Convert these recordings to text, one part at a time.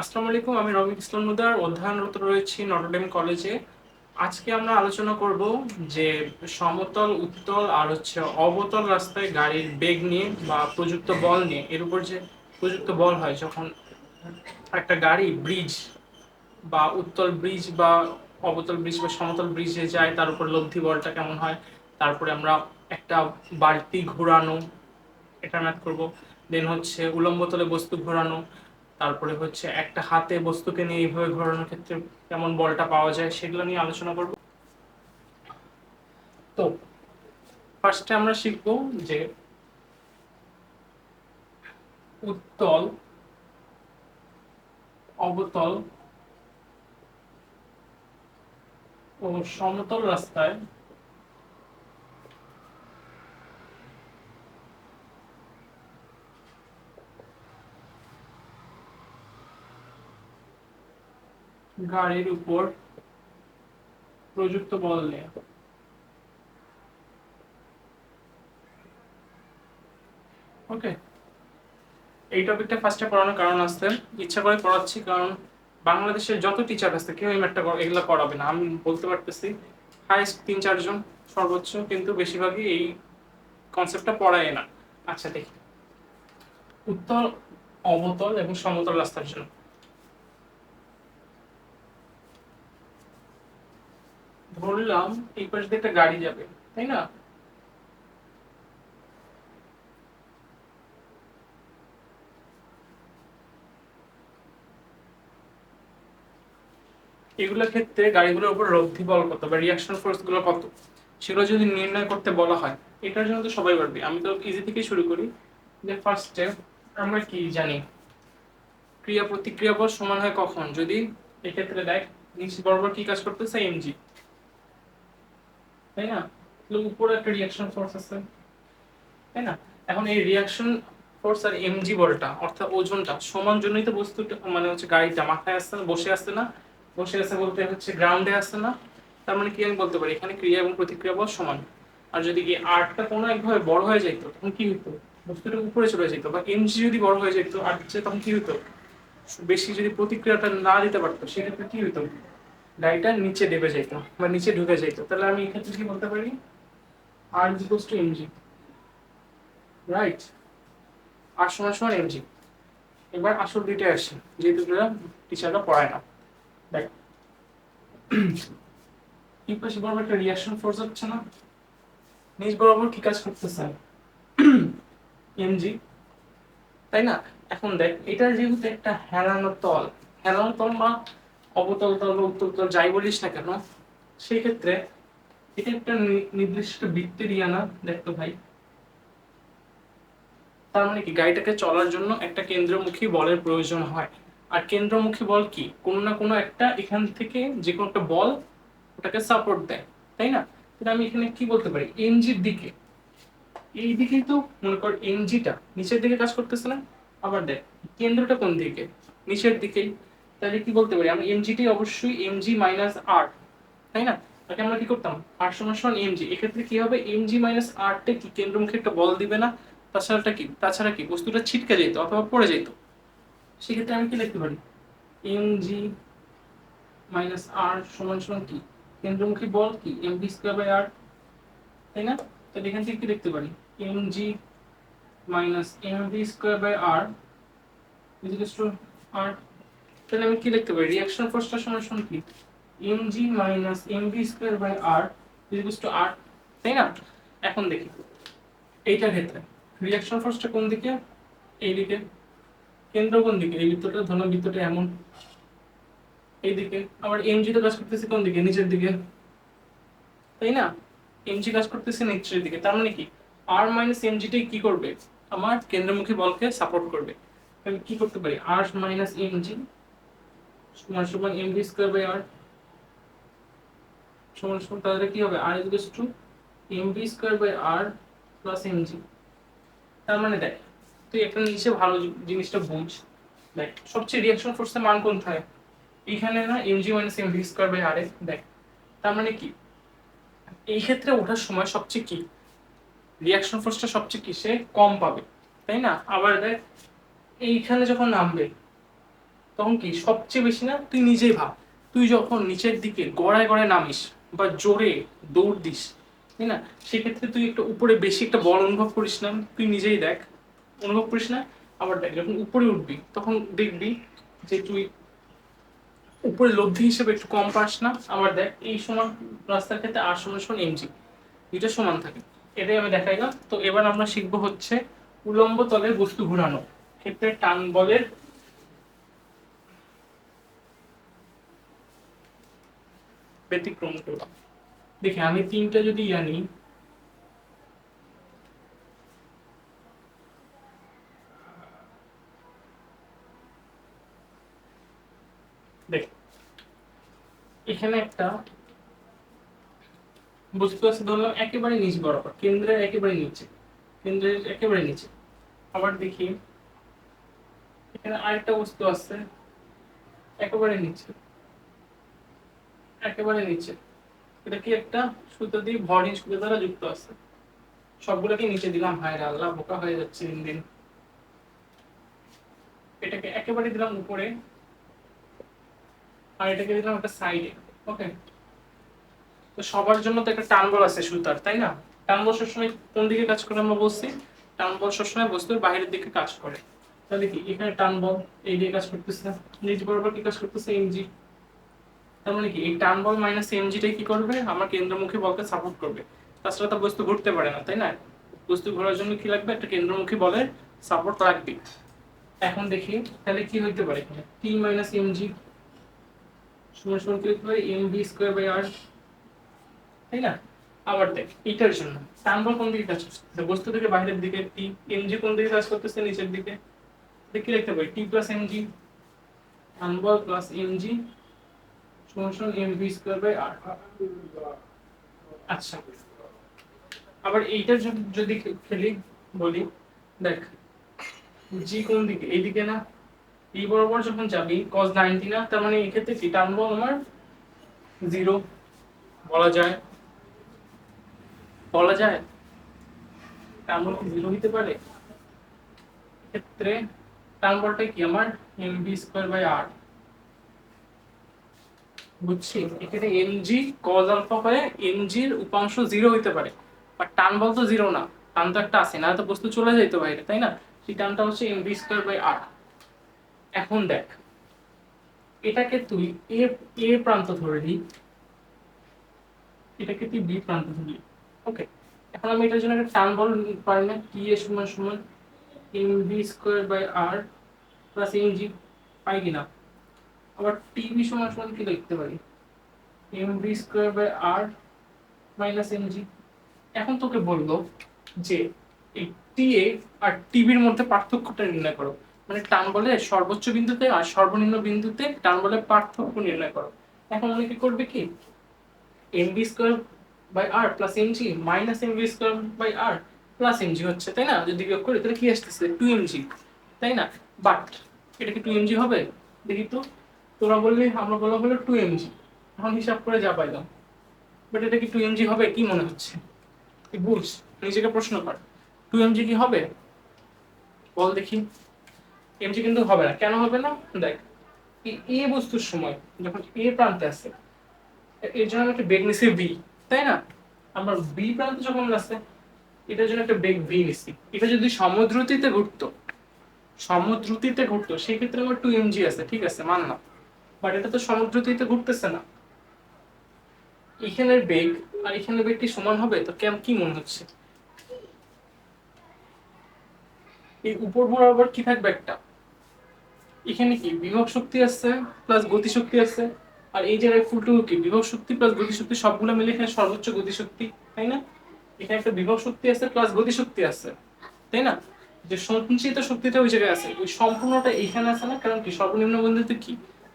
আসসালামু আলাইকুম, আমি রবি ইসলাম মুদার অধ্যয়নরত রয়েছি নটরডেম কলেজে। আজকে আমরা আলোচনা করব যে সমতল, উত্তল আর হচ্ছে অবতল রাস্তায় গাড়ির বেগ নিয়ে বা প্রযুক্ত বল নিয়ে, এর উপর যে প্রযুক্ত বল হয়, যখন একটা গাড়ি ব্রিজ বা উত্তল ব্রিজ বা অবতল ব্রিজ বা সমতল ব্রিজে যায়, তার উপর লব্ধি বলটা কেমন হয়, তারপরে আমরা একটা বালতি ঘোরানো, এটা ম্যাথ করব। দেন হচ্ছে উলম্বতলে বস্তু ঘোরানো তারপরে হচ্ছে একটা হাতে বস্তুকে নিয়ে এইভাবে ঘোরানোর ক্ষেত্রে কেমন বলটা পাওয়া যায় সেগুলো নিয়ে আলোচনা করব। তো, ফার্স্টে আমরা শিখব যে উত্তল, অবতল ও সমতল রাস্তায় গাড়ির উপর প্রযুক্ত বল নেয়া। ওকে। এই টপিকটা ফার্স্টে পড়ানোর কারণ আসতে ইচ্ছা করে পড়াচ্ছি কারণ বাংলাদেশের যত টিচার আছে, কেউ এই ম্যাথটা এগুলো করাবে না। আমি বলতে পারতেছি হাইস্ট তিন চারজন সর্বোচ্চ, কিন্তু বেশিরভাগই এই কনসেপ্টটা পড়ায় না। আচ্ছা দেখি। উত্তল অবতল এবং সমতল রাস্তার জন্য। ধরলাম, এই পাশ দিয়ে একটা গাড়ি যাবে, তাই না? এগুলোর ক্ষেত্রে গাড়িগুলোর উপর রব্ধি বল কত বা রিয়াকশন ফোর্সগুলো কত? সেগুলো যদি নির্ণয় করতে বলা হয়, এটার জন্য তো সবাই পারবে। আমি তো ইজি থেকে শুরু করি। যে ফার্স্টে আমরা কি জানি? ক্রিয়া প্রতিক্রিয়া বল সমান হয় কখন? যদি এক্ষেত্রে দেখ, নিচ বরাবর কি কাজ করতেছে? এমজি তাই না? উপরে একটা রিয়াকশন ফোর্স আছে। তাই না? এখন এই রিয়াকশন ফোর্স আর এমজি বলটা, অর্থাৎ ওজনটা, সমান জন্যই তো বস্তুটা মানে হচ্ছে গাড়িটা, মাথায় আসছে না, বসে আসছে না। বসে আছে বলতে হচ্ছে গ্রাউন্ডে আসছে না। তার মানে কি আমি বলতে পারি? এখানে ক্রিয়া এবং প্রতিক্রিয়া বল সমান। আর যদি কি আর্টটা কোনো একভাবে বড় হয়ে যেত তখন কি হতো বস্তুটা উপরে চলে যেত বা এমজি যদি বড় হয়ে যেত আর তখন কি হতো বেশি যদি প্রতিক্রিয়াটা না দিতে পারতো, সেক্ষেত্রে কি হতো গাড়িটা নিচে দেবে যেত বা নিচে ঢুকে যেত তাহলে আমি এক্ষেত্রে কি বলতে পারি? R equals to mg right R সমান সমান এমজি এবার আসল দুইটা আসে, যেহেতু টিচাররা পড়ায় না। দেখ পাশে বরাবর একটা রিয়াকশন ফোর্স হচ্ছে না? নিচ বরাবর কি কাজ করতেছে? এমজি তাই না? এখন দেখ, এটা যেহেতু একটা হেলানো তল হেলানো তল বা অবতল তল বা উত্তল তল যাই বলিস না কেন সেই ক্ষেত্রে এটা একটা নির্দিষ্ট বৃত্তের ইয়ানা দেখতো ভাই। তার মানে কি? গাড়িটাকে চলার জন্য একটা কেন্দ্রমুখী বলের প্রয়োজন হয়। আর কেন্দ্রমুখী বল কি? কোনো না কোনো একটা এখান থেকে যে কোনো একটা বল ওটাকে সাপোর্ট দেয়, তাই না? তাহলে আমি এখানে কি বলতে পারি? এনজির দিকে। এই দিকেই তো মনে কর এনজিটা নিচের দিকে কাজ করতেছে না? আবার দেখ, কেন্দ্রটা কোন দিকে? নিচের দিকেই। তাহলে কি বলতে পারি? আমরা এমজিটি অবশ্যই এমজি মাইনাস আর তাই না? তাকে আমরা কি করতাম? আর সমান সমান এমজি এক্ষেত্রে কি হবে? এমজি মাইনাস আরটা কি কেন্দ্রমুখী একটা বল দিবে না? তাছাড়াটা কি? তাছাড়া কি? বস্তুটা ছিটকে যেত অথবা পড়ে যেত। সেক্ষেত্রে আমি কি লিখতে পারি? এমজি মাইনাস আর সমান সমান কি? কেন্দ্রমুখী বল কি? এমবি স্কোয়ার বাই আর তাই না? তাহলে এখান থেকে কি লিখতে পারি? Mg minus mb square by r to r তাহলে আমি কি লিখতে পারি? রিয়াকশন ফোর্সটা সমান সমান কি? Mg minus mb square by r ইজিকাস to R তাই না? এখন দেখি। এইটার ক্ষেত্রে রিয়াকশন ফোর্সটা কোন দিকে? এই দিকে। কেন্দ্র কোন দিকে? এই বৃত্তটা ধরুন বৃত্তটা এমন। এইদিকে আবার এমজি তো কাজ করতেছে কোন দিকে? নিচের দিকে। তাই না? এমজি কাজ করতেছে নিচের দিকে। তার মানে কি? আর মাইনাস এমজিটাই কি করবে? আমার কেন্দ্রমুখী বলকে সাপোর্ট করবে। আমি কি করতে পারি? আর মাইনাস এমজি সমান সমান এমজি স্কোয়ার বাই আর সমান সমান তাহলে কি হবে? R to mb square by r plus mg তার মানে দেখ, তুই একটা নিচে ভালো জিনিসটা বুঝ। দেখ, সবচেয়ে রিয়াকশন ফোর্সের মান এইখানে না mg minus mv square by r এ, দেখ। তার মানে কি? এই ক্ষেত্রে ওঠার সময় সবচেয়ে কি? রিয়াকশন ফোর্সটা সবচেয়ে কি সে কম পাবে। তাই না? আবার দেখ, এইখানে যখন নামবে তখন কি সবচেয়ে বেশি না? তুই নিজেই ভাব। তুই যখন নিচের দিকে গড়ায় গড়ায় নামিস বা জোরে দৌড় দিস, তাই না? সেক্ষেত্রে তুই একটু উপরে বেশি একটা বল অনুভব করিস না। তুই নিজেই দেখ। অনুভব করিস না? আবার দেখ, যখন উপরে উঠবি, তখন দেখবি যে তুই উপরে লব্ধি হিসেবে একটু কম পাস না। আবার দেখ, এই সমান রাস্তার ক্ষেত্রে আর সমান সমান এমজি। দুইটা সমান থাকে। এটাই আমি দেখাইলাম তো এবার আমরা শিখব হচ্ছে উলম্ব তলের বস্তু ঘোরানো। ক্ষেত্রে টান বলের ব্যতিক্রম করলাম দেখি আমি তিনটা যদি জানি এখানে একটা বস্তু আছে, ধরলাম একেবারে নিচ বরাবর, কেন্দ্রের একেবারে নিচে, কেন্দ্রের একেবারে নিচে। আবার দেখি, এখানে আরেকটা বস্তু আছে, একেবারে নিচে। একেবারে নিচে। এটা কি একটা সুতো দিয়ে ভরিং সুতো দ্বারা যুক্ত আছে? সবগুলোকে নিচে দিলাম। হায় আল্লাহ, বোকা হয়ে যাচ্ছে দিন দিন। এটাকে একেবারে দিলাম উপরে। আর এটাকে দিলাম একটা সাইডে ওকে তো সবার জন্য তো একটা টান বল আছে সুতার, তাই না? টান বল সবসময় কোন দিকে কাজ করে আমরা বলছি? টান বল সবসময় বস্তুর বাইরের দিকে কাজ করে। তাহলে কি? এখানে টান বল, এই দিকে কাজ করতেছে। নিচ বরাবর কি কাজ করতেছে? এমজি তার মানে কি? এই টান বল মাইনাস এমজিটাই কি করবে? আমার কেন্দ্রমুখী বলকে সাপোর্ট করবে। তাছাড়া তো বস্তু ঘুরতে পারে না, তাই না? বস্তু ঘোরার জন্য কি লাগবে? একটা কেন্দ্রমুখী বলের সাপোর্ট লাগবে এখন দেখি, তাহলে কি হইতে পারে টি মাইনাস এমজি সমান সমান কি হতে পারে? M b square by r তাই না? আবার দেখ, এটার জন্য টান বল কোন দিকে কাজ করতেছে বস্তু থেকে বাইরের দিকে টি এমজি কোন দিকে কাজ করতেছে? নিচের দিকে। দেখে লিখতে পারি? টি প্লাস এমজি টান বল প্লাস এমজি সমান সমান m b square by r আচ্ছা। আবার এইটার যদি- খেলি, বলি, দেখ জি কোন দিকে, এইদিকে না, এই বরাবর যখন যাবি কজ নাইনটি না, তার মানে এক্ষেত্রে কি? টানবো আমার জিরো বলা যায়। বলা যায়? টানবল কি জিরো হইতে পারে? ক্ষেত্রে টানবলটা কি? আমার m b square by r বুঝছি? এখানে এমজি কজ আলফা হয়ে এমজির উপাংশ জিরো হইতে পারে। বাট টান বল তো জিরো না টান তো একটা আছে না তো বস্তু চলে যাইতো বাইরে, তাই না? সেই টানটা হচ্ছে m b square by r এখন দেখ, এটাকে তুই এ এ প্রান্ত ধরে নি, এটাকে তুই বি প্রান্ত ধরলি ওকে এখন আমি এটার জন্য একটা টান বল পারি না টি এ সমান সমান m b square by r plus m g পাই কিনা? আবার টিভি সমান সমান কি লিখতে পারি? M b square by r minus m g এখন তোকে বলল যে এই টি এ আর টিভির মধ্যে পার্থক্যটা নির্ণয় করো। মানে টান বলে সর্বোচ্চ বিন্দুতে আর সর্বনিম্ন বিন্দুতে টান বলে পার্থক্য নির্ণয় করো। এখন অনেকে করবে কি? M b square by r plus m g minus m b square by r plus m g হচ্ছে, তাই না? যদি বিয়োগ করি, তাহলে কি আসতেছে? টু এম জি তাই না? বাট এটা কি টু এম জি হবে? দেখি তো। তোরা বললি আমরা বলা হলো টু এমজি এখন হিসাব করে যা পাইলাম বাট এটা কি টু এম জি হবে? কি মনে হচ্ছে? তুই বুঝ, নিজেকে প্রশ্ন কর। টু এম জি কি হবে? বল দেখি। এম জি কিন্তু হবে না। কেন হবে না? দেখ এ বস্তুর সময় যখন এ প্রান্তে আসছে এর জন্য একটা বেগ নিছি ভি তাই না? আমার বি প্রান্তে যখন আসছে এটার জন্য একটা বেগ ভি নিছি। এটা যদি সমদ্রুতিতে ঘুরতো সমদ্রুতিতে ঘুরতো, সেক্ষেত্রে আমার টু এমজি আছে, ঠিক আছে মানলাম বাট এটা তো সমুদ্র সমুদ্রতিতে ঘুরতেছে না। এখানের বেগ আর এখানের বেগ কি সমান হবে? তো কেমন কি মনে হচ্ছে? এই উপর বরাবর কি থাকবে একটা? এখানে কি বিভব শক্তি আছে প্লাস গতি শক্তি আছে? আর এই জায়গায় ফুলটুকু কি? বিভব শক্তি প্লাস গতি শক্তি সবগুলো মিলে এখানে সর্বোচ্চ গতি শক্তি তাই না? এখানে একটা বিভব শক্তি আছে প্লাস গতি শক্তি আছে, তাই না? যে সঞ্চিত শক্তিটা ওই জায়গায় আছে। ওই সম্পূর্ণটা এখানে আছে না? কারণ কি সর্বনিম্ন বিন্দুতে কি?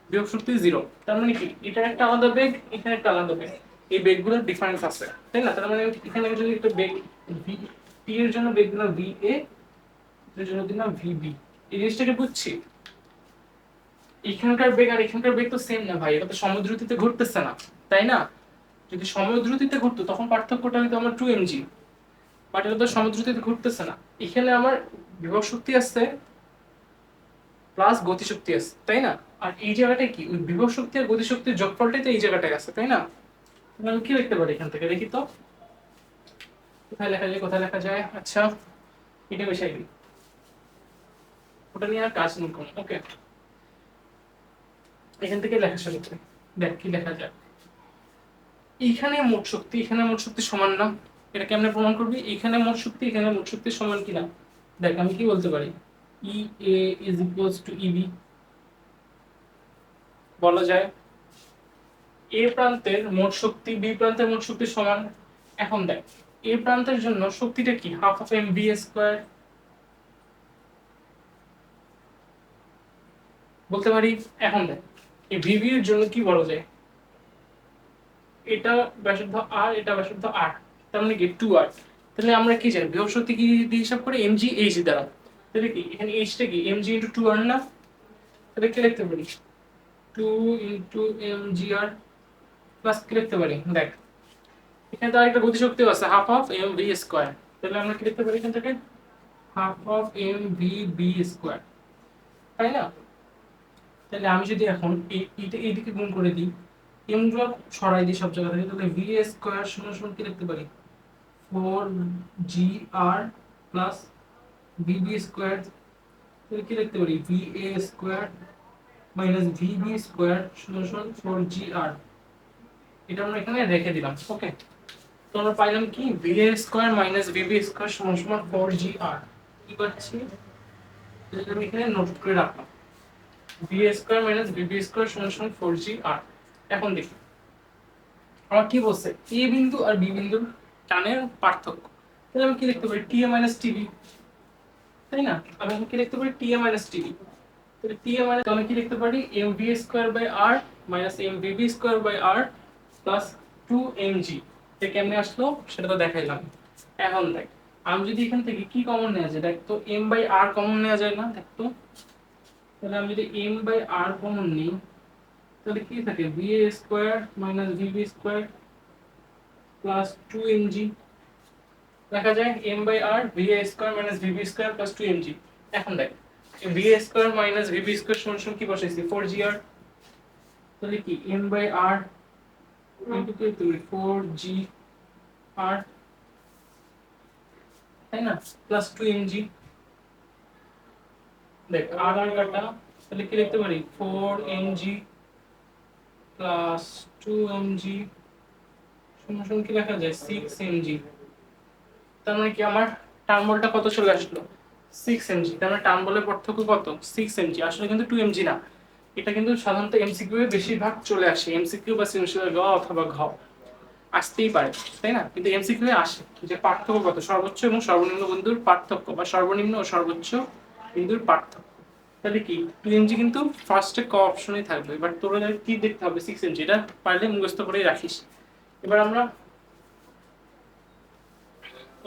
বিয়োগ শক্তি জিরো তার মানে কি? এটা একটা আলাদা বেগ, এখানে একটা আলাদা বেগ। এই ডিফারেন্স আছে, তাই না? তার মানে এখানে যদি একটা বেগ ভি টি এর জন্য বেগ দিলাম ভি এ এর জন্য দিলাম ভি বি এই জিনিসটাকে বুঝছি? এখানকার বেগ আর এখানকার বেগ তো সেম না ভাই, এটা তো সমুদ্রতিতে ঘুরতেছে না, তাই না? যদি সমুদ্রতিতে ঘুরতো, তখন পার্থক্যটা হয়তো আমার টু এমজি বাট এটা তো সমুদ্রতিতে ঘুরতেছে না। এখানে আমার বিভব শক্তি আছে প্লাস গতিশক্তি আছে, তাই না? আর এই জায়গাটায় কি? ওই বিভব শক্তি আর গতিশক্তির যোগফলটাই তো এই জায়গাটায় আছে, তাই না? আমি কি লিখতে পারি এখান থেকে? দেখি তো। কোথায় লেখা যায়, কোথায় লেখা যায়? আচ্ছা এটা বসাই দিই। ওটা নিয়ে আর কাজ নেই কোনো ওকে এখান থেকে লেখা শুরু করি। দেখ কি লেখা যায়। এইখানে মোট শক্তি, এখানে মোট শক্তি সমান না। এটা কেমনে প্রমাণ করবি, এখানে মোট শক্তি, এখানে মোট শক্তি সমান কিনা? দেখ, আমি কি বলতে পারি? A is equals to E B বলা যায় এ প্রান্তের মোট শক্তি বি প্রান্তের মোট শক্তি সমান, এখন দেখ এ প্রান্তের জন্য শক্তিটা কি? Half of m b square বলতে পারি, এখন দেখ, এই ভিবি এর জন্য কি বলা যায়? এটা ব্যাসার্ধ আর এটা ব্যাসার্ধ আর তার মানে কি? টু আর তাহলে আমরা কি জানি শক্তি কি হিসাব করে? এম জি এইচ দ্বারা। তাহলে কি? এখানে এইচটা কি? M g into two r না তাহলে কি লিখতে পারি? Two into m g r plus কি লিখতে পারি? দেখ, এখানে তো আরেকটা গতিশক্তিও আছে half of m v square তাহলে আমরা কি লিখতে পারি এখান থেকে? Half of m v b square তাই না? তাহলে আমি যদি এখন এই- এইটা এইদিকে গুণ করে দিই এমগুলো সরাই দিই সব জায়গা থেকে, তাহলে ভি স্কোয়ার সমান সমান কি লিখতে পারি? Four g r plus b b square কি লিখতে পারি? V a square minus v b square সমান ফোর জি আর এটা আমরা এখানে রেখে দিলাম ওকে তো আমরা পাইলাম কি? V a square minus v b square সমান সমান ফোর জি আর কি পাচ্ছি? আমি এখানে নোট করে রাখলাম। B square minus bb square সমান সমান ফোর জি আর এখন দেখি। আমার কি বলছে? এ বিন্দু আর বি বিন্দুর টানের পার্থক্য। তাহলে আমি কি লিখতে পারি? টি এ মাইনাস টিবি তাই না? আমি এখন কি লিখতে পারি? টি এ মাইনাস টিবি তাহলে টি এ মাইনাস আমি কি লিখতে পারি? M b square by r minus m bb square by r plus two m g এটা কেমনে আসলো? সেটা তো দেখাইলাম। এখন দেখ, আমি যদি এখান থেকে কি কমন নেওয়া যায়? দেখ তো এম বাই আর কমন নেওয়া যায় না? দেখ তো। তাহলে আমি যদি এম বাই আর কমন নিই, তাহলে কি থাকে? B a square minus vb square plus two m g দেখা যায় m by r v a square minus vb square plus two m g এখন দেখ v a square minus vb square সমান সমান কি বসাইছি? ফোর জি আর তাহলে কি এম বাই আর কি তুমি ফোর জি আর তাই না? প্লাস টু এম জি দেখ আর আর কাটা, তাহলে কি লিখতে পারি? Four m g plus two m g শূন্য শূন্য কি লেখা যায়? সিক্স এম জি তার মানে কি আমার টার্ম বলটা কত চলে আসলো? সিক্স এম জি তার মানে টার্ম বলের পার্থক্য কত? সিক্স এম জি আসলে কিন্তু টু এমজি না। এটা কিন্তু সাধারণত এমসিকিউ এ বেশিরভাগ চলে আসে এমসিকিউ বা সিমসিউর গ অথবা ঘ। আসতেই পারে, তাই না? কিন্তু এমসিকিউ আসে, যে পার্থক্য কত? সর্বোচ্চ এবং সর্বনিম্ন বিন্দুর পার্থক্য, বা সর্বনিম্ন ও সর্বোচ্চ বিন্দুর পার্থক্য। তাহলে কি? টু এমজি কিন্তু ফার্স্টে ক অপশনেই থাকবে, এবার তোরা কি দেখতে হবে? সিক্স এমজি এটা পারলে মুখস্থ করেই রাখিস। এবার আমরা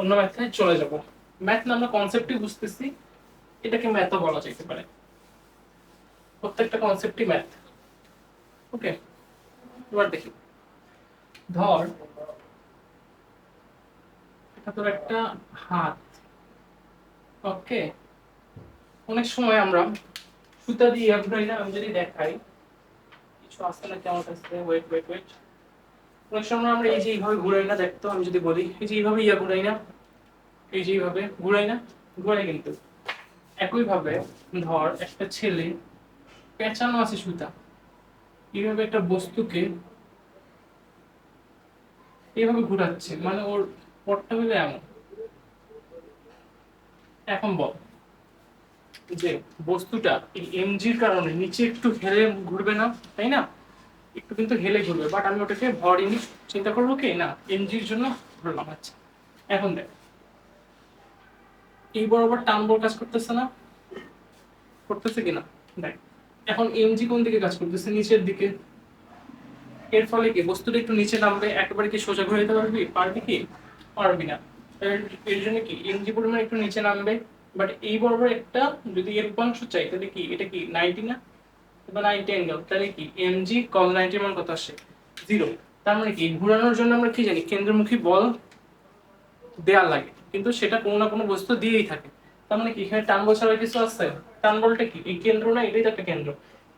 অন্য ম্যাথে চলে যাব। ম্যাথ না আমরা কনসেপ্টই বুঝতেছি, এটাকে ম্যাথও বলা যেতে পারে। প্রত্যেকটা কনসেপ্টই ম্যাথ ওকে এবার দেখি। ধর, এটা তোর একটা হাত। ওকে অনেক সময় আমরা সুতা দিয়ে না, আমি যদি দেখাই, কিছু আসছে না কেমন আসছে ওয়েট ওয়েট ওয়েট অনেক সময় আমরা এই যে এইভাবে ঘুরাই না দেখতো আমি যদি বলি, এই যে এইভাবে ইয়া ঘুরাই না, এই যে এইভাবে ঘুরাই না, ঘুরাই কিন্তু। একইভাবে ধর একটা ছেলে পেঁচানো আছে সুতা, এইভাবে একটা বস্তুকে এইভাবে ঘুরাচ্ছে মানে ওর পটটা হলো এমন। এখন বল যে বস্তুটা এই এমজির কারণে নিচে একটু হেলে ঘুরবে না, তাই না? একটু কিন্তু হেলে ঘুরবে বাট আমি ওটাকে ভর ইউনিট চিন্তা করব কি, না এমজির জন্য ঘুরলাম আচ্ছা। এখন দেখ। এই বরাবর টান বল কাজ করতেছে না? করতেছে কিনা দেখ, এখন এমজি কোন দিকে কাজ করতেছে? নিচের দিকে। এর ফলে কি, বস্তুটা একটু নিচে নামবে, একেবারে কি সোজা ঘুরে যেতে পারবি? পারবি কি? পারবি না। এর- জন্য কি এমজি পরিমাণ একটু নিচে নামবে বাট এই বরাবর একটা যদি এর উপাংশ চাই, তাহলে কি, এটা কি নাইনটি না? বা নাইনটি অ্যাঙ্গেল তাহলে কি? এমজি কজ নাইনটির মান কত আসে জিরো তার মানে কি? ঘুরানোর জন্য আমরা কি জানি? কেন্দ্রমুখী বল দেয়া লাগে। কিন্তু সেটা কোনো না কোনো বস্তু দিয়েই থাকে। তার মানে কি? এখানে টান বসার কিছু আছে? টান বলটা কি? এই কেন্দ্র না, এটাই তো একটা কেন্দ্র।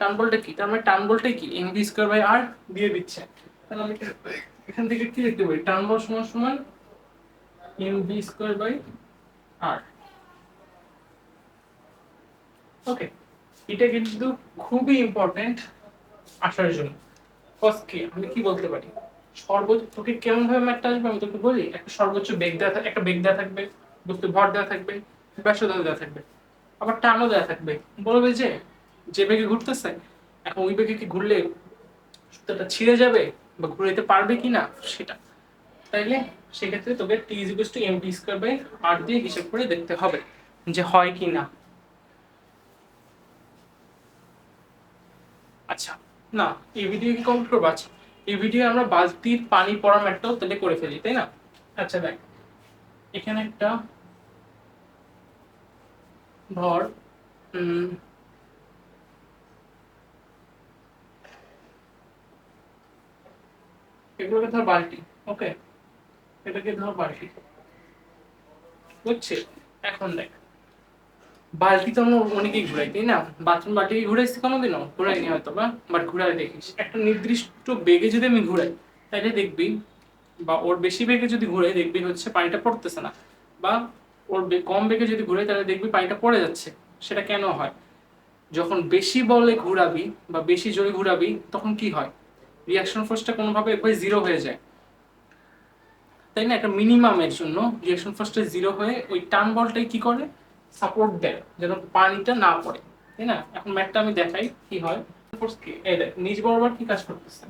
টান বলটা কি? তার মানে টান বলটা কি? M v square by r দিয়ে দিচ্ছে। তাহলে আমি এখান থেকে কি লিখতে পারি? টান বল সমান সমান m v square by r okay এটা কিন্তু খুবই ইম্পর্টেন্ট আসার জন্য ফার্স্ট কি, আমি কি বলতে পারি? সর্বোচ্চ তোকে কেমন ভাবে ম্যাটটা আসবে আমি তোকে বলি? একটা সর্বোচ্চ বেগ দেওয়া একটা বেগ দেওয়া থাকবে, বস্তু ভর দেওয়া থাকবে ব্যাসতা দেওয়া থাকবে, আবার টানও দেওয়া থাকবে। বলবে যে যে বেগে ঘুরতেছে, এখন ওই বেগে কি ঘুরলে সুতাটা ছিঁড়ে যাবে বা ঘুরাইতে পারবে কি না সেটা। তাইলে সেক্ষেত্রে তোকে T is to m t square by r দিয়ে হিসাব করে দেখতে হবে যে হয় কি না আচ্ছা না, এই ভিডিও কি কমপ্লিট করব? আচ্ছা এই ভিডিও আমরা বালতির পানি পড়া ম্যাটটাও তাহলে করে ফেলি, তাই না? আচ্ছা দেখ, এখানে একটা ধর এগুলোকে ধর বালতি ওকে এটাকে ধর বালতি। বুঝছি এখন দেখ বালতি তো আমরা অনেকেই ঘুরাই, তাই না? বাথরুম বালতি ঘুরাইছি কোনোদিনও? ঘুরাইনি হয়তো বা বাট ঘুরাই দেখিস। একটা নির্দিষ্ট বেগে যদি আমি ঘুরাই তাহলে দেখবি, বা ওর বেশি বেগে যদি ঘুরাই, দেখবি হচ্ছে পানিটা পড়তেছে না। বা ওর কম বেগে যদি ঘুরাই, তাহলে দেখবি পানিটা পড়ে যাচ্ছে। সেটা কেন হয়? যখন বেশি বলে ঘুরাবি, বা বেশি জোরে ঘুরাবি, তখন কি হয়? রিয়াকশন ফোর্সটা কোনোভাবে একবার জিরো হয়ে যায়। তাই না? একটা মিনিমামের জন্য রিয়াকশন ফোর্সটা জিরো হয়ে ওই টান বলটাই কি করে? সাপোর্ট দেয়, যেন পানিটা না পড়ে, তাই না? এখন ম্যাটটা আমি দেখাই কি হয়। দেখ, নিচ বরাবর কি কাজ করতেছে?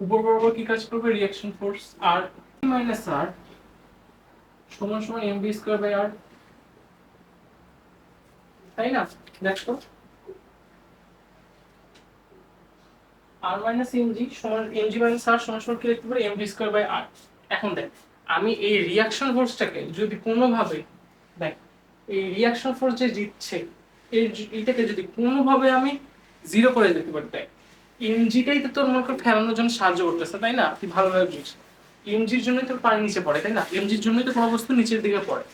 উপর বরাবর কি কাজ করবে? Reaction force R minus R সমান সমান m b square by r তাই না? দেখো আর মাইনাস সমান মাইনাস আর সমান সমান কি লিখতে পারি? M b square by r এখন দেখ। আমি এই রিয়াকশন ফোর্সটাকে যদি কোনোভাবে, দেখ, এই রিয়াকশন ফোর্স যে দিচ্ছে এই এইটাকে যদি কোনোভাবে আমি জিরো করে দিতে পারি, দেখ এমজিটাই তো তোর মনে কর ফেলানোর জন্য সাহায্য করতেছে, তাই না? তুই ভালোভাবে বুঝ এমজির জন্যই তোর পানি নিচে পড়ে, তাই না? এমজির জন্যই তো কোনো বস্তু নিচের দিকে পড়ে।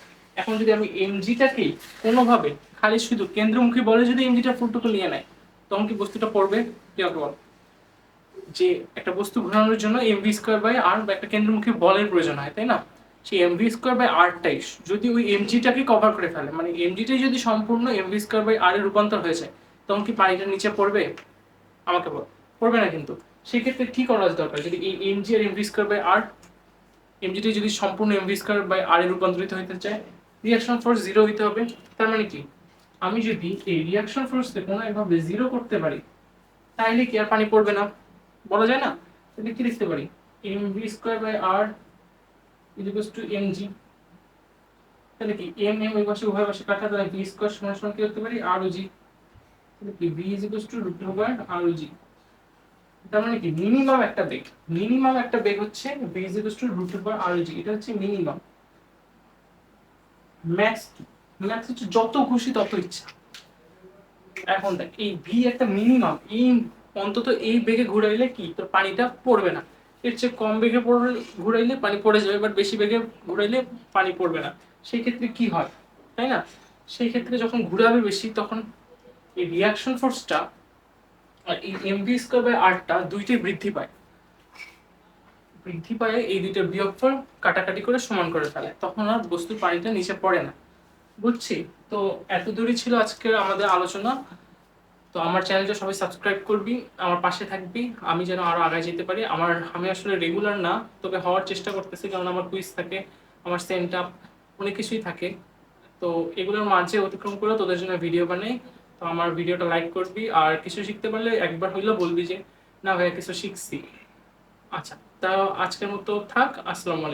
এখন যদি আমি এমজিটাকেই কোনোভাবে, খালি শুধু কেন্দ্রমুখী বলে যদি এমজিটা ফুলটুকু নিয়ে নেয়, তখন কি বস্তুটা পড়বে? কি বল? যে একটা বস্তু ঘোরানোর জন্য এমভি স্কোয়ার বাই আর বা একটা কেন্দ্রমুখী বলের প্রয়োজন হয়, তাই না? সেই এমভি স্কোয়ার বাই আরটাই যদি ওই এমজিটাকে কভার করে ফেলে মানে এমজিটাই যদি সম্পূর্ণ m mv square by r এর রূপান্তর হয়ে যায়, তখন কি পানিটা নিচে পড়বে? আমাকে বল, পড়বে না কিন্তু। সেক্ষেত্রে কি করা দরকার যদি এই এমজি আর এমভি স্কোয়ার বাই আর এমজিটি যদি সম্পূর্ণ m mv square by r এ রূপান্তরিত হতে চায় রিয়াকশন ফোর্স জিরো হইতে হবে। তার মানে কি? আমি যদি এই রিয়াকশন ফোর্সকে কোনো একভাবে জিরো করতে পারি, তাইলে কি আর পানি পড়বে না? বলা যায় না? তাহলে কি লিখতে পারি? M v square by r equals to m g তাহলে কি এম এম ওই পাশে, উভয় পাশে কাটা, তাহলে ভি স্কোয়ার সমান সমান কি লিখতে পারি? আর ও জি তাহলে কি v equals to root over r ও জি তার মানে কি? মিনিমাম একটা বেগ মিনিমাম একটা বেগ হচ্ছে v equals to root over r ও জি এটা হচ্ছে মিনিমাম ম্যাক্স ম্যাক্স হচ্ছে যত খুশি তত ইচ্ছা। এখন দেখ, এই ভি একটা মিনিমাম এই অন্তত এই বেগে ঘুরাইলে কি? তোর পানিটা পড়বে না। এর চেয়ে কম বেগে ঘুরাইলে পানি পড়ে যাবে বাট বেশি বেগে ঘুরাইলে পানি পড়বে না। সেই ক্ষেত্রে কি হয়? তাই না? সেই ক্ষেত্রে যখন ঘুরাবে বেশি, তখন এই রিয়াকশন ফোর্সটা আর এই এমভি স্কোয়ার বাই আরটা দুইটাই বৃদ্ধি পায়। বৃদ্ধি পায় এই দুইটার বিয়োগফল কাটাকাটি করে সমান করে ফেলে। তখন আর বস্তুর পানিটা নিচে পড়ে না। বুঝছি? তো এত দূরই ছিল আজকের আমাদের আলোচনা। তো আমার চ্যানেলটা সবাই সাবস্ক্রাইব করবি, আমার পাশে থাকবি, আমি যেন আরও আগায় যেতে পারি। আমার, আমি আসলে রেগুলার না, তবে হওয়ার চেষ্টা করতেছি, কারণ আমার কুইজ থাকে, আমার সেন্ট আপ অনেক কিছুই থাকে। তো এগুলোর মাঝে অতিক্রম করে তোদের জন্য ভিডিও বানাই। তো আমার ভিডিওটা লাইক করবি, আর কিছু শিখতে পারলে একবার হইলেও বলবি যে, না ভাইয়া, কিছু শিখছি। আচ্ছা তা আজকের মতো থাক, আসসালামু আলাইকুম।